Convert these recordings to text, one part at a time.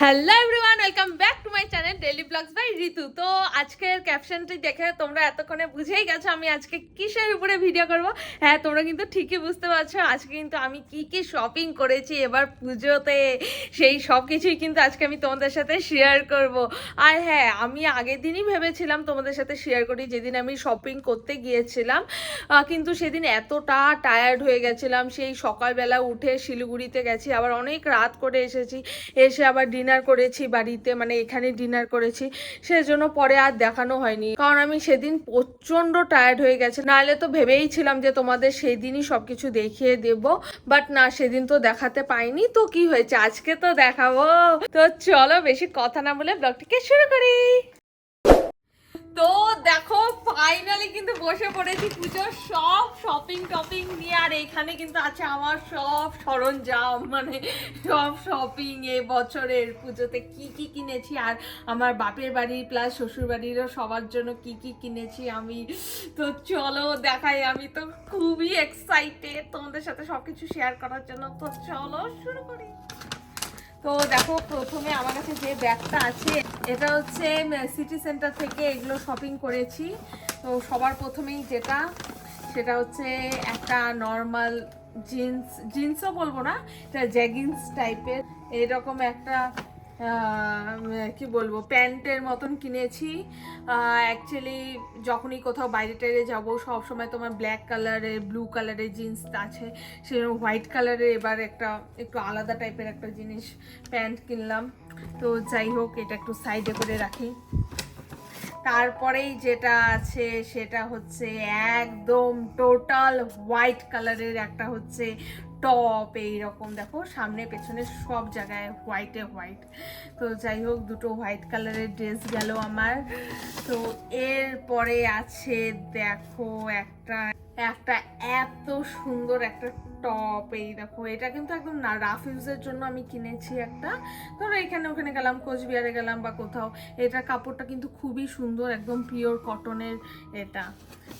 Hello everyone welcome back to my channel daily vlogs by Ritu তো আজকের ক্যাপশনটি দেখে তোমরা এতক্ষণে বুঝেই গেছো আমি আজকে কিসের উপরে ভিডিও করব? হ্যাঁ তোমরা কিন্তু ঠিকই বুঝতে পারছ, আজকে কিন্তু আমি কি কি শপিং করেছি, এবার পুজোতে সেই সব কিছুই কিন্তু আজকে আমি তোমাদের সাথে শেয়ার করব। আর হ্যাঁ আমি আগের দিনই ভেবেছিলাম তোমাদের সাথে শেয়ার করি, যেদিন আমি শপিং করতে গিয়েছিলাম কিন্তু সেদিন এতটা টায়ার্ড হয়ে গেছিলাম, সেই সকালবেলা উঠে শিলিগুড়িতে গেছি, আবার অনেক রাত করে এসেছি, এসে আবার ডিনার করেছি বাড়িতে মানে এখানে ডিনার করেছি, সেজন্য পরে আর দেখানো হয়নি। কারণ আমি সেদিন প্রচণ্ড টায়ার্ড হয়ে গেছে। নাহলে তো ভেবেই ছিলাম যে তোমাদের সেই দিনই সব কিছু দেখিয়ে দেব বাট না, সেদিন তো দেখাতে পাইনি। তো কি হয়েছে? আজকে তো দেখাবো। তো চলো, বেশি কথা না বলে ব্লগটিকে শুরু করি। তো দেখো ফাইনালি কিন্তু বসে পড়েছি পুজোর সব শপিং টপিং নিয়ে, আর এখানে কিন্তু আছে আমার সব সরঞ্জাম মানে সব শপিং এ বছরের পুজোতে কি কি কিনেছি, আর আমার বাপের বাড়ি প্লাস শ্বশুর বাড়িরও সবার জন্য কি কি কিনেছি আমি। তো চলো দেখাই, আমি তো খুবই এক্সাইটেড তোমাদের সাথে সব কিছু শেয়ার করার জন্য। তো চলো শুরু করি। তো দেখো, প্রথমে আমার কাছে যে ব্যাগটা আছে, এটা হচ্ছে সিটি সেন্টার থেকে এগুলো শপিং করেছি। তো সবার প্রথমেই যেটা, সেটা হচ্ছে একটা নর্মাল জিন্স জিন্সও বলব না, এটা জ্যাগিন্স টাইপের এরকম একটা কি বলব, প্যান্টের মতন কিনেছি। অ্যাকচুয়ালি যখনই কোথাও বাইরে টাইরে যাব, সবসময় তোমার ব্ল্যাক কালারের ব্লু কালারের জিন্স আছে। সেরকম হোয়াইট কালারের এবার একটা, একটু আলাদা টাইপের একটা জিনিস প্যান্ট কিনলাম। তো যাই হোক, এটা একটু সাইডে করে রাখি। তারপরেই যেটা আছে, সেটা হচ্ছে একদম টোটাল হোয়াইট কালারের একটা হচ্ছে টপ এইরকম দেখো, সামনে, পেছনে সব জায়গায় হোয়াইটে হোয়াইট তো যাই হোক, দুটো হোয়াইট কালারের ড্রেস গেল আমার। তো এরপরে আছে দেখো একটা একটা এত সুন্দর একটা টপ এই দেখো। এটা কিন্তু একদম না রাফ ইউজের জন্য আমি কিনেছি একটা। ধরো এখানে, ওখানে গেলাম, কোচবিহারে গেলাম বা কোথাও। এটা কাপড়টা কিন্তু খুবই সুন্দর, একদম পিওর কটনের এটা।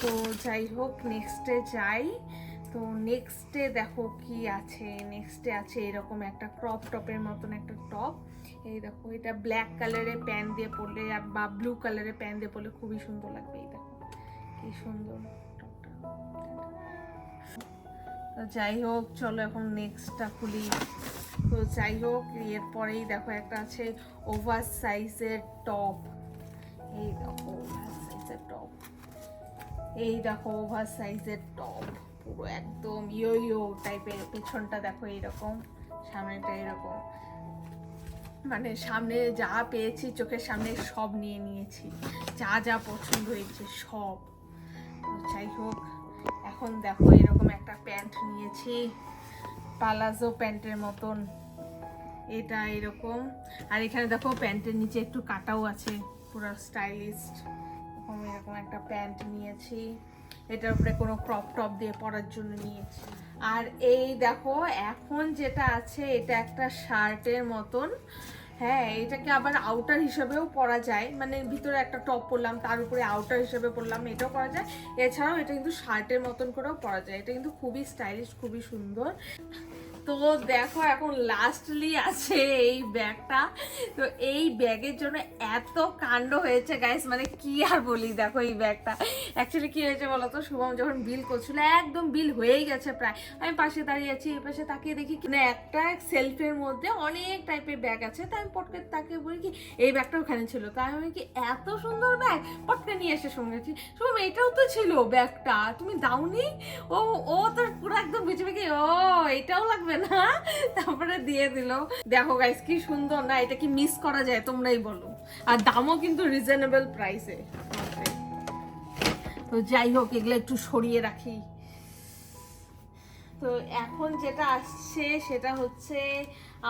তো যাই হোক নেক্সটে যাই। তো নেক্সটে দেখো কি আছে? নেক্সটে আছে এরকম একটা ক্রপ টপের মতন একটা টপ এই দেখো, এটা ব্ল্যাক কালারের প্যান্ট দিয়ে পরলে আর বা ব্লু কালারের প্যান্ট দিয়ে পরলে খুবই সুন্দর লাগবে এই দেখো। কি সুন্দর টপটা যাই হোক, চলো এখন নেক্সটটা খুলি। তো যাই হোক, এরপরেই দেখো একটা আছে ওভার সাইজের টপ এই দেখো ওভার সাইজের টপ এই দেখো ওভার সাইজের টপ পুরো একদম ইয়ো ইয়ো টাইপের, পেছনটা দেখো এরকম সামনেটা এরকম। মানে সামনে যা পেয়েছি, চোখের সামনে সব নিয়ে নিয়েছি। যা যা পছন্দ হয়েছে সব। যাই হোক, এখন দেখো এরকম একটা প্যান্ট নিয়েছি। পালাজো প্যান্টের মতন। এটা এরকম। আর এখানে দেখো প্যান্টের নিচে একটু কাটাও আছে, পুরো স্টাইলিস্ট এরকম এরকম একটা প্যান্ট নিয়েছি। এটার উপরে কোনো ক্রপ টপ দিয়ে পরার জন্য নিয়েছি। আর এই দেখো, এখন যেটা আছে, এটা একটা শার্টের মতন। হ্যাঁ এটাকে আবার আউটার হিসেবেও পরা যায়। মানে ভিতরে একটা টপ পরলাম, তার উপরে আউটার হিসেবে পরলাম, এটাও করা যায়। এছাড়াও এটা কিন্তু শার্টের মতন করেও পরা যায়। এটা কিন্তু খুবই স্টাইলিশ খুবই সুন্দর। তো দেখো এখন লাস্টলি আছে এই ব্যাগটা। তো এই ব্যাগের জন্য এত কাণ্ড হয়েছে গাইস মানে কি আর বলি, দেখো এই ব্যাগটা। অ্যাকচুয়ালি কি হয়েছে বলো তো শুভম যখন বিল করছিল, একদম বিল হয়েই গেছে প্রায়। আমি পাশে দাঁড়িয়ে আছি, এই পাশে তাকিয়ে দেখি মানে একটা সেলফের মধ্যে অনেক টাইপের ব্যাগ আছে, তাই আমি পটকে তাকিয়ে বলি কি, এই ব্যাগটা ওখানে ছিল। তাই আমি কি, এত সুন্দর ব্যাগ পটকে নিয়ে এসে সঙ্গে শুভম, এটাও তো ছিল ব্যাগটা তুমি দাওনি? ও ও তো পুরো একদম বেঁচে বেঁকে ও, এটাও লাগবে না? তারপরে দিয়ে দিল। দেখো গাইস কি সুন্দর না, এটা কি মিস করা যায় তোমরাই বলো। আর দামও কিন্তু রিজনেবল প্রাইসে তো যাই হোক, এগুলো একটু সরিয়ে রাখি। তো এখন যেটা আসছে সেটা হচ্ছে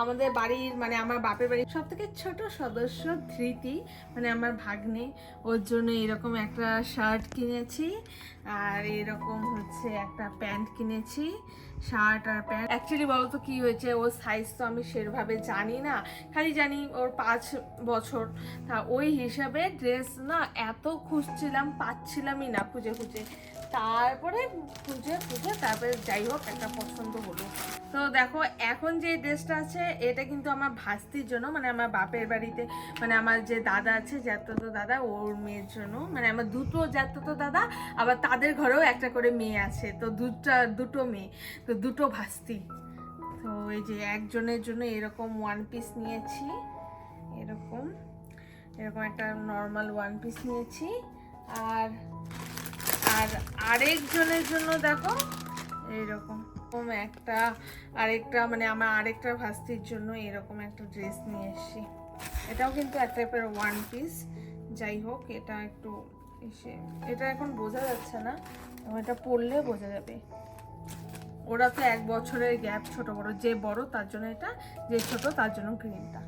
আমাদের বাড়ির মানে আমার বাপের বাড়ির সব থেকে ছোট সদস্য ধৃতি মানে আমার ভাগ্নে। ওর জন্য এরকম একটা শার্ট কিনেছি আর এরকম হচ্ছে একটা প্যান্ট কিনেছি, শার্ট আর প্যান্ট। অ্যাকচুয়ালি বলতো কি হয়েছে, ওর সাইজ তো আমি সেভাবে জানি না, খালি জানি ওর পাঁচ বছর। তা ওই হিসাবে ড্রেস না এত খুঁজছিলাম, পাচ্ছিলামই না খুঁজে খুঁজে। তারপরে খুঁজে খুঁজে তারপরে যাই হোক, একটা পছন্দ হলো। তো দেখো, এখন যে ড্রেসটা আছে, এটা কিন্তু আমার ভাস্তির জন্য মানে আমার বাপের বাড়িতে মানে আমার যে দাদা আছে, জ্যাঠতো দাদা, ওর মেয়ের জন্য মানে আমার দুটো জ্যাঠতো দাদা, আবার তাদের ঘরেও একটা করে মেয়ে আছে, তো দুটা, দুটো মেয়ে, তো দুটো ভাস্তি। তো এই যে একজনের জন্য এরকম ওয়ান পিস নিয়েছি, এরকম এরকম একটা নর্মাল ওয়ান পিস নিয়েছি, আর আর আরেকজনের জন্য দেখো, এইরকম, এরকম একটা, আরেকটা মানে আমার আরেকটা ভাস্তির জন্য এরকম একটা ড্রেস নিয়ে এসেছি। এটাও কিন্তু এক টাইপের ওয়ান পিস যাই হোক, এটা একটু এসে, এটা এখন বোঝা যাচ্ছে না এটা পরলে বোঝা যাবে। ওরা তো এক বছরের গ্যাপ ছোট বড়, যে বড় তার জন্য এটা, যে ছোট তার জন্য ক্রিমটা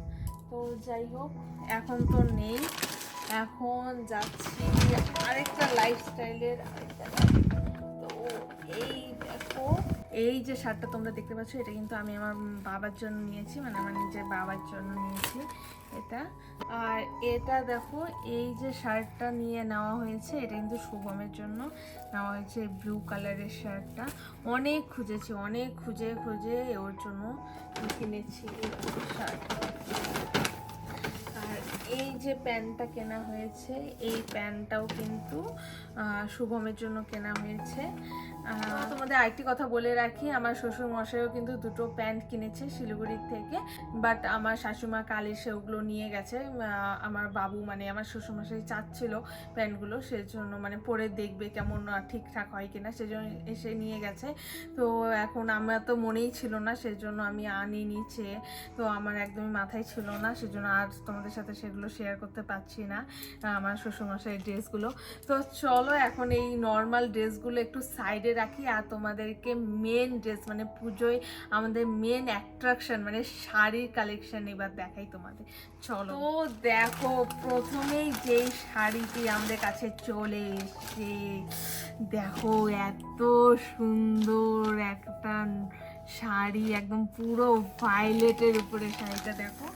তো যাই হোক, এখন তো নেই, এখন যাচ্ছি আরেকটা লাইফস্টাইলের তো এই দেখো, এই যে শার্টটা তোমরা দেখতে পাচ্ছ, এটা কিন্তু আমি আমার বাবার জন্য নিয়েছি মানে আমার নিজের বাবার জন্য নিয়েছি এটা। আর এটা দেখো, এই যে শার্টটা নিয়ে নেওয়া হয়েছে, এটা কিন্তু শুভমের জন্য নেওয়া হয়েছে ব্লু কালারের শার্টটা। অনেক খুঁজেছি, অনেক খুঁজে খুঁজে ওর জন্য কিনেছি এই শার্ট আর এই যে প্যান্টটা কেনা হয়েছে এই প্যান্টটাও কিন্তু শুভমের জন্য কেনা হয়েছে। তোমাদের আরেকটি কথা বলে রাখি আমার শ্বশুর মশাইও কিন্তু দুটো প্যান্ট কিনেছে শিলিগুড়ির থেকে বাট আমার শাশুমা কাল এসে ওগুলো নিয়ে গেছে। আমার বাবু মানে আমার শ্বশুর মশাই চাচ্ছিল প্যান্টগুলো সেজন্য মানে পরে দেখবে কেমন ঠিকঠাক হয় কিনা সেজন্য এসে নিয়ে গেছে। তো এখন আমার তো মনেই ছিল না সেজন্য আমি আনি নিচে। তো আমার একদমই মাথায় ছিল না সেজন্য আর তোমাদের সাথে সেগুলো শেয়ার করতে পারছি না আমার শ্বশুরমশাইয়ের ড্রেসগুলো তো চলো এখন এই নর্মাল ড্রেসগুলো একটু সাইডে রাখি আর তোমাদেরকে মেন ড্রেস মানে পুজোয় আমাদের মেন অ্যাট্রাকশন মানে শাড়ির কালেকশন এবার দেখাই তোমাদের। চলো। তো দেখো, প্রথমেই যেই শাড়িটি আমাদের কাছে চলে এসছে, দেখো এত সুন্দর একটা শাড়ি, একদম পুরো ভায়োলেটের উপরে শাড়িটা, দেখো।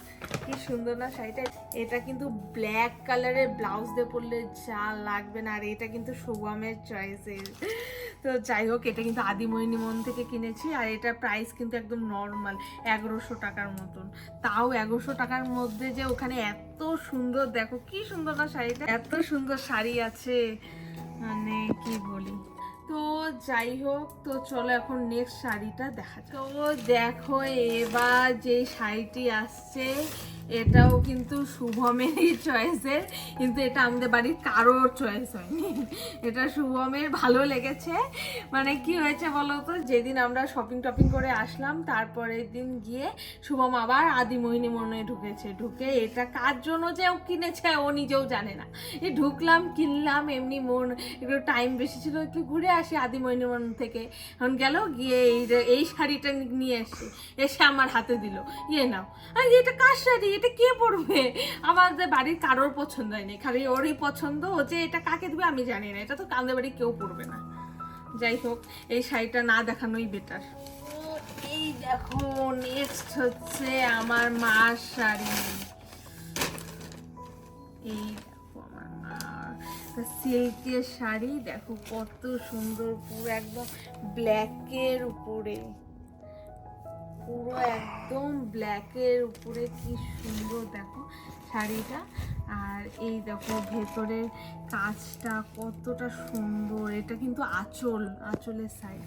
কি সুন্দর না শাড়িটা। এটা কিন্তু ব্ল্যাক কালারের ব্লাউজ দিয়ে পরলে যা লাগবে না, আর এটা কিন্তু শুভমের চয়েসের তো যাই হোক, এটা কিন্তু আদিময়নী মন থেকে কিনেছি, আর এটার প্রাইস কিন্তু একদম নর্মাল এগারোশো টাকার মতন। তাও এগারোশো টাকার মধ্যে যে ওখানে এত সুন্দর, দেখো কি সুন্দর না শাড়িটা, এত সুন্দর শাড়ি আছে। মানে কি বলি? তো যাই হোক, তো চলো এখন নেক্সট শাড়িটা দেখা। তো দেখো এবার যে শাড়িটি আসছে এটাও কিন্তু শুভমেরই চয়েসের, কিন্তু এটা আমাদের বাড়ির কারোর চয়েস হয়নি। এটা শুভমের ভালো লেগেছে। মানে কি হয়েছে বলো তো যেদিন আমরা শপিং টপিং করে আসলাম, তারপরের দিন গিয়ে শুভম আবার আদিমোহিনী মনে ঢুকেছে। ঢুকে এটা কার জন্য যে ও কিনেছে ও নিজেও জানে না। এই ঢুকলাম, কিনলাম, এমনি মন, একটু টাইম বেশি ছিল, একটু ঘুরে আসি আদিমোহিনী মন থেকে। এখন গেল, গিয়ে এই এই শাড়িটা নিয়ে এসে এসে আমার হাতে দিল। ইয়ে নাও। এটা কার শাড়ি? এটা কে পরবে আমাদের বাড়ির কারোর পছন্দ হয়নি, খালি ওরই পছন্দ, ও যে এটা কাকে দেবে আমি জানি না, এটা তো আমাদের বাড়ি কেউ পরবে না। যাই হোক, এই শাড়িটা না দেখানোই বেটার এই দেখো নেক্সট হচ্ছে আমার মার শাড়ি। এই দেখো আমার মার সিল্কের শাড়ি, দেখো কত সুন্দর, পুরো একদম ব্ল্যাকের উপরে। পুরো একদম ব্ল্যাকের উপরে কি সুন্দর দেখো শাড়িটা। আর এই দেখো ভেতরের কাজটা কতটা সুন্দর, এটা কিন্তু আঁচল, আঁচলের সাইড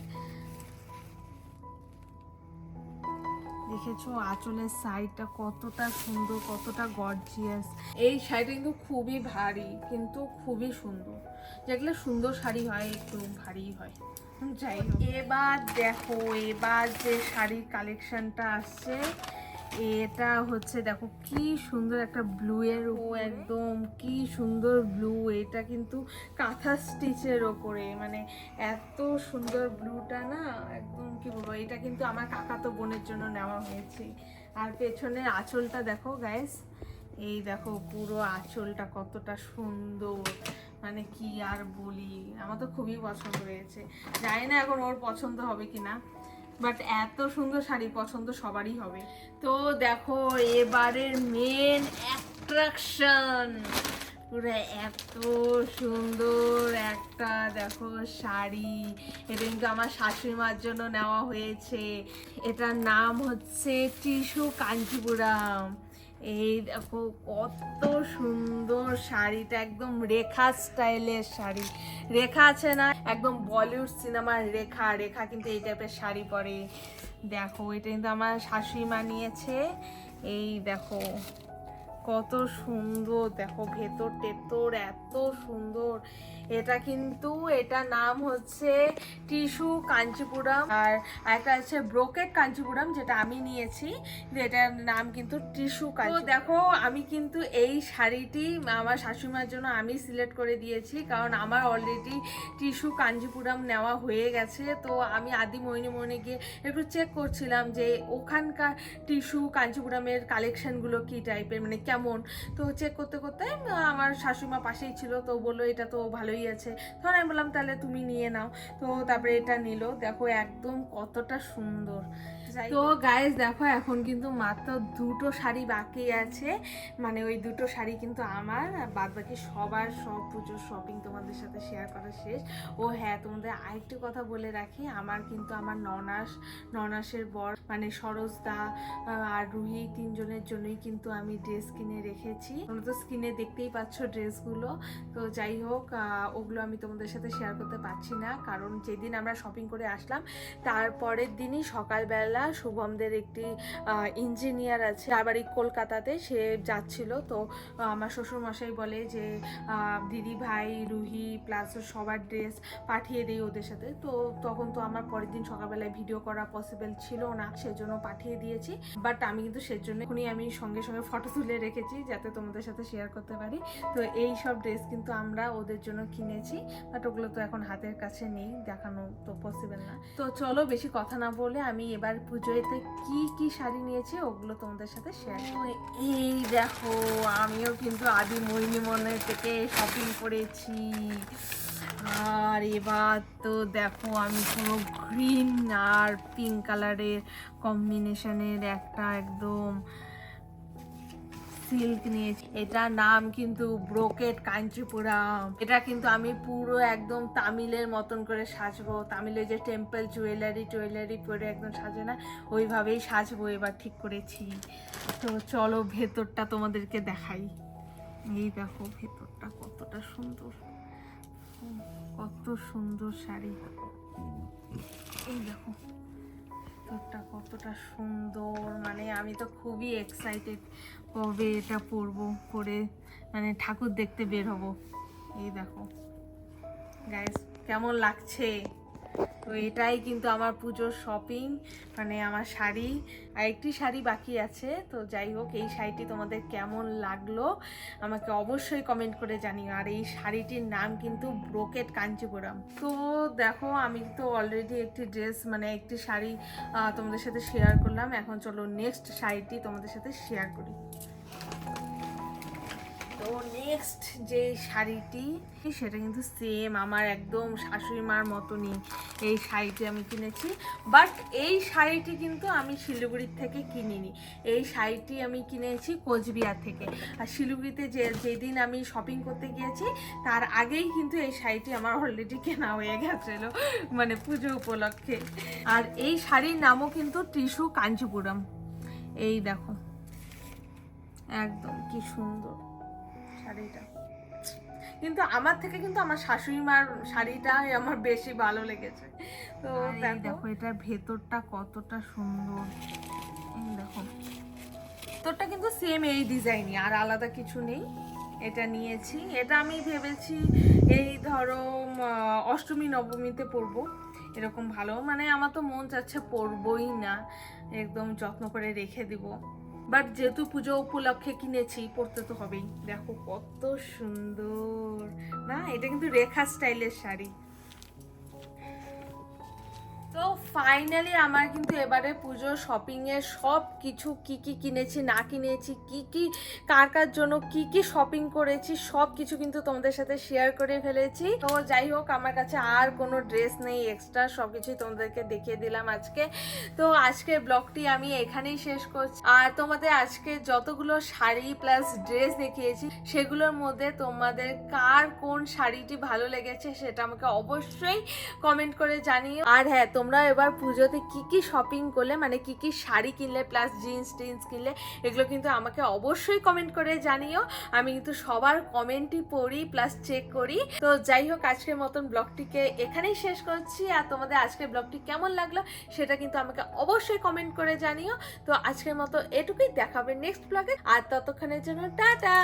দেখেছ? আঁচলের সাইডটা কতটা সুন্দর, কতটা গর্জিয়াস এই শাড়িটা কিন্তু খুবই ভারী, কিন্তু খুবই সুন্দর। যেগুলো সুন্দর শাড়ি হয়, একটু ভারী হয়। যাই এবার দেখো, এবার যে শাড়ির কালেকশনটা আসছে এটা হচ্ছে দেখো কি সুন্দর একটা ব্লু এর একদম কি সুন্দর ব্লু এটা কিন্তু কাঁথা স্টিচের ওপরে। মানে এত সুন্দর ব্লুটা না একদম কি বলব এটা কিন্তু আমার কাকাতো বোনের জন্য নেওয়া হয়েছে। আর পেছনের আঁচলটা দেখো গাইস এই দেখো পুরো আঁচলটা কতটা সুন্দর। মানে কি আর বলি আমার তো খুবই পছন্দ হয়েছে। জানি না এখন ওর পছন্দ হবে কিনা। বাট এত সুন্দর শাড়ি পছন্দ সবারই হবে। তো দেখো, এবারের মেন অ্যাট্রাকশন পুরো এত সুন্দর একটা দেখো শাড়ি। এটা কিন্তু আমার শাশুড়ি মার জন্য নেওয়া হয়েছে। এটার নাম হচ্ছে টিসু কাঞ্চিপুরাম। এই দেখো কত সুন্দর শাড়িটা, একদম রেখা স্টাইলের শাড়ি। রেখা আছে না, একদম বলিউড সিনেমার রেখা রেখা কিন্তু এই টাইপের শাড়ি পরে। দেখো, এটা কিন্তু আমার শাশুড়ি মা নিয়েছে। এই দেখো, কত সুন্দর, দেখো ভেতর টেতর, এত সুন্দর। এটা কিন্তু এটা নাম হচ্ছে টিস্যু কাঞ্চিপুরম। আর একটা আছে ব্রোকেট কাঞ্চিপুরম যেটা আমি নিয়েছি। এটার নাম কিন্তু টিস্যু তো দেখো আমি কিন্তু এই শাড়িটি আমার শাশুড়িমার জন্য আমি সিলেক্ট করে দিয়েছি কারণ আমার অলরেডি টিস্যু কাঞ্জিপুরম নেওয়া হয়ে গেছে। তো আমি আদি মনে গিয়ে একটু চেক করছিলাম যে ওখানকার টিস্যু কাঞ্চিপুরমের কালেকশনগুলো কি টাইপের মানে কেমন? তো চেক করতে করতে আমার শাশুড়িমা পাশেই ছিল তো বলল এটা তো ভালোই আছে। তখন আমি বললাম, তাহলে তুমি নিয়ে নাও। তো তারপরে এটা নিল। দেখো একদম কতটা সুন্দর। তো গাইজ দেখো এখন কিন্তু মাত্র দুটো শাড়ি বাকি আছে। মানে ওই দুটো শাড়ি কিন্তু আমার। বাদ বাকি সবার সব পুজোর শপিং তোমাদের সাথে শেয়ার করা শেষ। ও হ্যাঁ তোমাদের আরেকটি কথা বলে রাখি। আমার কিন্তু আমার ননাস, ননাসের বর মানে সরোজদা আর রুহি তিনজনের জন্যই কিন্তু আমি ড্রেস কিনে রেখেছি। তোমরা তো স্কিনে দেখতেই পাচ্ছ ড্রেসগুলো তো যাই হোক ওগুলো আমি তোমাদের সাথে শেয়ার করতে পারছি না। কারণ যেদিন আমরা শপিং করে আসলাম তারপরের দিনই সকালবেলা শুভমদের একটি ইঞ্জিনিয়ার আছে তার বাড়ি কলকাতাতে, সে যাচ্ছিল। তো আমার শ্বশুরমশাই বলে যে দিদি ভাই, রুহি প্লাস সবার ড্রেস পাঠিয়ে দিই ওদের সাথে। তো তখন তো আমার পরের দিন সকালবেলায় ভিডিও করা পসিবল ছিল না, সেজন্য পাঠিয়ে দিয়েছি। বাট আমি কিন্তু সেজন্য এখনই আমি সঙ্গে সঙ্গে ফটো তুলে রেখেছি, যাতে তোমাদের সাথে শেয়ার করতে পারি। তো এই সব ড্রেস কিন্তু আমরা ওদের জন্য কিনেছি বাট ওগুলো তো এখন হাতের কাছে নেই, দেখানো তো পসিবল না। তো চলো বেশি কথা না বলে আমি এবার পুজোতে কি কি শাড়ি নিয়েছি ওগুলো তোমাদের সাথে শেয়ার এই দেখো, আমিও কিন্তু আদি মহিনী মনে থেকে শপিং করেছি। আর এবার তো দেখো, আমি পুরো গ্রিন আর পিঙ্ক কালারের কম্বিনেশনের একটা একদম সিল্ক নিয়েছি। এটার নাম কিন্তু ব্রোকেট কাঞ্চিপুরাম এটা কিন্তু আমি পুরো একদম তামিলের মতন করে সাজবো। তামিলের যে টেম্পল জুয়েলারি টুয়েলারি পরে একদম সাজে না, ওইভাবেই সাজবো এবার ঠিক করেছি। তো চলো ভেতরটা তোমাদেরকে দেখাই। এই দেখো ভেতরটা কতটা সুন্দর। কত সুন্দর শাড়ি। এই দেখো। ভেতরটা কতটা সুন্দর। মানে আমি তো খুবই এক্সাইটেড কবে এটা পরবো, পরে মানে ঠাকুর দেখতে বের হব। এই দেখো। গাইস কেমন লাগছে? তো এটাই কিন্তু আমার পুজোর শপিং মানে আমার শাড়ি। আর একটি শাড়ি বাকি আছে, তো যাই হোক, এই শাড়িটি তোমাদের কেমন লাগল আমাকে অবশ্যই কমেন্ট করে জানিও। আর এই শাড়িটির নাম কিন্তু ব্রোকেট কাঞ্চিপুরম তো দেখো, আমি তো অলরেডি একটি ড্রেস মানে একটি শাড়ি তোমাদের সাথে শেয়ার করলাম। এখন চলো নেক্সট শাড়িটি তোমাদের সাথে শেয়ার করি। নেক্সট যে শাড়িটি, সেটা কিন্তু সেম আমার একদম শাশুড়ি মার মতনই এই শাড়িটি আমি কিনেছি। বাট এই শাড়িটি কিন্তু আমি শিলিগুড়ির থেকে কিনিনি। এই শাড়িটি আমি কিনেছি কোচবিহার থেকে। আর শিলিগুড়িতে যে, যেদিন আমি শপিং করতে গিয়েছি, তার আগেই কিন্তু এই শাড়িটি আমার অলরেডি কেনা হয়ে গেছিল মানে পুজো উপলক্ষে। আর এই শাড়ির নামও কিন্তু টিস্যু কাঞ্চিপুরম। এই দেখো, একদম কি সুন্দর। শাড়িটা। কিন্তু আমার থেকে কিন্তু আমার শাশুড়ি মার শাড়িটাই আমার বেশি ভালো লেগেছে। তো দেখো। এটার ভেতরটা কতটা সুন্দর। দেখো। ভেতরটা কিন্তু সেম এই ডিজাইনই আর আলাদা কিছু নেই। এটা নিয়েছি। এটা আমি ভেবেছি এই ধরো অষ্টমী নবমীতে পরবো। এরকম ভালো। মানে আমার তো মন চাচ্ছে পরবই না। একদম যত্ন করে রেখে দিব। বাট যেহেতু পুজো উপলক্ষে কিনেছি, পরতে তো হবেই। দেখো কত সুন্দর। না, এটা কিন্তু রেখা স্টাইলের শাড়ি। তো ফাইনালি আমার কিন্তু এবারে পুজোর শপিং এর সব কিছু কি কি কিনেছি, না কিনেছি, কি কি, কার কার জন্য কি কি শপিং করেছি, সব কিছু কিন্তু তোমাদের সাথে শেয়ার করে ফেলেছি। তো যাই হোক, আমার কাছে আর কোনো ড্রেস নেই এক্সট্রা সব কিছুই তোমাদেরকে দেখিয়ে দিলাম আজকে। তো আজকের ব্লগটি আমি এখানেই শেষ করছি। আর তোমাদের আজকে যতগুলো শাড়ি প্লাস ড্রেস দেখিয়েছি, সেগুলোর মধ্যে তোমাদের কার কোন শাড়িটি ভালো লেগেছে সেটা আমাকে অবশ্যই কমেন্ট করে জানিও। আর হ্যাঁ তোমরা এবার পুজোতে কি কি শপিং করলে? মানে কি কি শাড়ি কিনলে? প্লাস জিন্স টিন্স কিনলে? এগুলো কিন্তু আমাকে অবশ্যই কমেন্ট করে জানিও। আমি কিন্তু সবার কমেন্টই পড়ি প্লাস চেক করি। তো যাই হোক, আজকের মতন ব্লগটিকে এখানেই শেষ করছি। আর তোমাদের আজকের ব্লগটি কেমন লাগল সেটা কিন্তু আমাকে অবশ্যই কমেন্ট করে জানিও। তো আজকের মতো এটুকুই। দেখাবে নেক্সট ব্লগে আর ততক্ষণের জন্য টাটা!